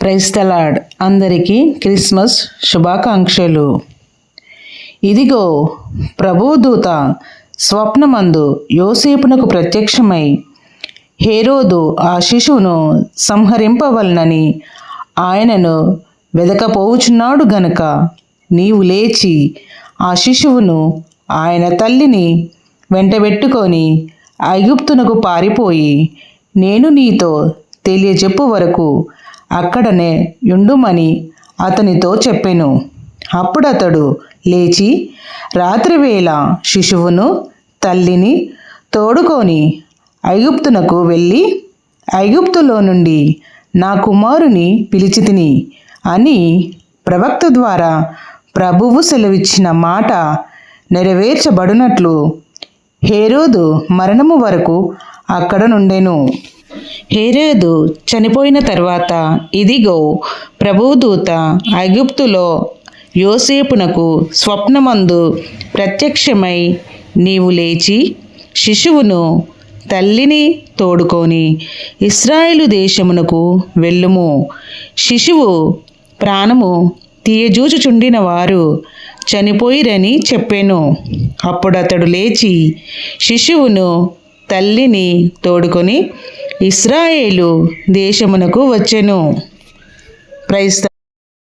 క్రైస్తలాడ్ అందరికీ క్రిస్మస్ శుభాకాంక్షలు. ఇదిగో ప్రభుదూత స్వప్నమందు యోసేపునకు ప్రత్యక్షమై హేరోదు ఆ శిశువును సంహరింపవలనని ఆయనను వెదకపోవుచున్నాడు గనుక నీవు లేచి ఆ శిశువును ఆయన తల్లిని వెంటబెట్టుకొని ఐగుప్తునకు పారిపోయి నేను నీతో తెలియజెప్పు వరకు అక్కడనే యుండుమని అతనితో చెప్పెను. అప్పుడతడు లేచి రాత్రివేళ శిశువును తల్లిని తోడుకొని ఐగుప్తునకు వెళ్ళి ఐగుప్తులో నుండి నా కుమారుని పిలిచితిని అని ప్రవక్త ద్వారా ప్రభువు సెలవిచ్చిన మాట నెరవేర్చబడినట్లు హేరోదు మరణము వరకు అక్కడ నుండెను. హేరేదు చనిపోయిన తర్వాత ఇదిగో ప్రభుదూత ఐగుప్తులో యోసేపునకు స్వప్నమందు ప్రత్యక్షమై నీవు లేచి శిశువును తల్లిని తోడుకొని ఇస్రాయేలు దేశమునకు వెళ్ళుము. శిశువు ప్రాణము తీయజూచుచుండిన వారు చనిపోయిరని చెప్పాను. అప్పుడతడు లేచి శిశువును తల్లిని తోడుకొని ఇస్రాయేలు దేశమునకు వచ్చెను. క్రైస్త